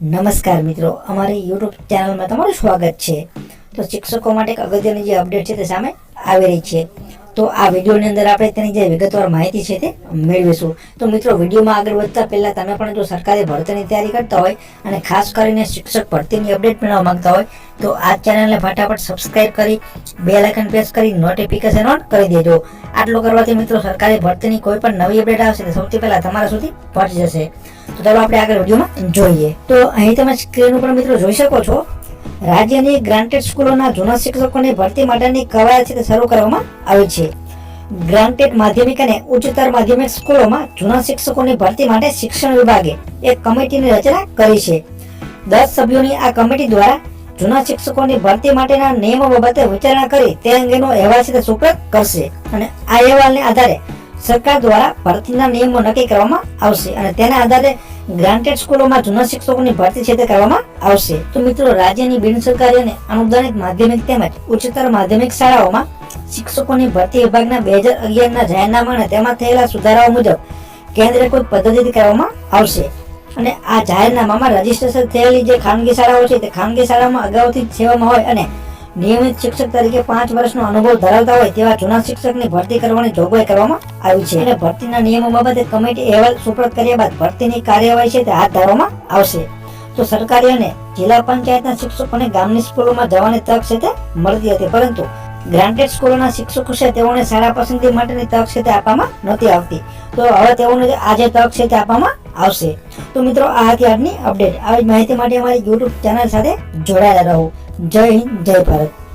નમસ્કાર મિત્રો, અમારી યુટ્યુબ ચેનલમાં તમારું સ્વાગત છે. તો શિક્ષકો માટે એક અગત્યની જે અપડેટ છે તે સામે આવી રહી છે. તો આ વિડીયોની અંદર આપણે તેની જે વિગતવાર માહિતી છે તે મેળવીશું. તો મિત્રો, વિડીયોમાં આગળ વધતા પહેલા તમે પણ જો સરકારી ભરતીની તૈયારી કરતા હોય અને ખાસ કરીને શિક્ષક ભરતીની અપડેટ મેળવવા માંગતા હોય, તો આ ચેનલને ફટાફટ સબસ્ક્રાઇબ કરી, બે લાઇકન પ્રેસ કરી નોટિફિકેશન ઓન કરી દેજો. આટલું કરવાથી મિત્રો, સરકારી ભરતીની કોઈ પણ નવી અપડેટ આવશે તો સૌથી પહેલા તમારા સુધી પહોંચી જશે. તો ચાલો આપણે આગળ વિડીયોમાં જોઈએ. તો અહીં તમે સ્ક્રીન ઉપર મિત્રો જોઈ શકો છો રાજ્યની ગ્રાન્ટેડ સ્કૂલોના જૂના શિક્ષકોની ભરતી માટેની કવાયત શરૂ કરવામાં આવી છે. ગ્રાન્ટેડ માધ્યમિક અને ઉચ્ચતર માધ્યમિક સ્કૂલોમાં જૂના શિક્ષકોની ભરતી માટે શિક્ષણ વિભાગે એક કમિટીની રચના કરી છે. દસ સભ્યોની આ કમિટી દ્વારા જૂના શિક્ષકોની ભરતી માટેના નિયમો બાબતે વિચારણા કરી તે અંગેનો અહેવાલ તે સુપ્રત કરશે અને આ અહેવાલને આધારે સરકાર દ્વારા ભરતીના નિયમો નક્કી કરવામાં આવશે અને તેના આધારે ગ્રાન્ટેડ સ્કૂલોમાં જૂના શિક્ષકોની ભરતી છે તે કરવામાં આવશે. તો મિત્રો, રાજ્યની બિન સરકારી અને અનુદાનિત માધ્યમિક તેમજ ઉચ્ચતર માધ્યમિક શાળાઓમાં શિક્ષકોની ભરતી વિભાગના બે હજાર અગિયારના જાહેરનામા અને તેમાં થયેલા સુધારાઓ મુજબ કેન્દ્રીયકૃત પદ્ધતિથી કરવામાં આવશે. અને આ જાહેરનામામાં રજીસ્ટ્રેશન થયેલી જે ખાનગી શાળાઓ છે તે ખાનગી શાળામાં અગાઉથી સેવામાં હોય અને નિયમિત શિક્ષક તરીકે પાંચ વર્ષનો અનુભવ ધરાવતા હોય તેવા જૂના શિક્ષકની ભરતી કરવાની જોગવાઈ કરવામાં આવી છે. અને ભરતીના નિયમો બાબતે કમિટી અહેવાલ સુપ્રત કર્યા બાદ ભરતીની કાર્યવાહી છે તે હાથ ધરવામાં આવશે. તો સરકારી અને જિલ્લા પંચાયતના શિક્ષકોને ગામની સ્કૂલોમાં જવાની તક છે તે મળતી હતી. પરંતુ ગ્રાન્ટેડ સ્કૂલોના શિક્ષકો છે, તેઓને શાળા પસંદગી માટેની તક છે તે આપવામાં નહોતી આવતી. તો હવે તેઓને આજે તક છે તે આપવામાં આવશે. તો મિત્રો, આ હતી આજની અપડેટ આવી માહિતી માટે અમારી યુટ્યુબ ચેનલ સાથે જોડાયેલા રહો. જય હિન્દ, જય ભારત.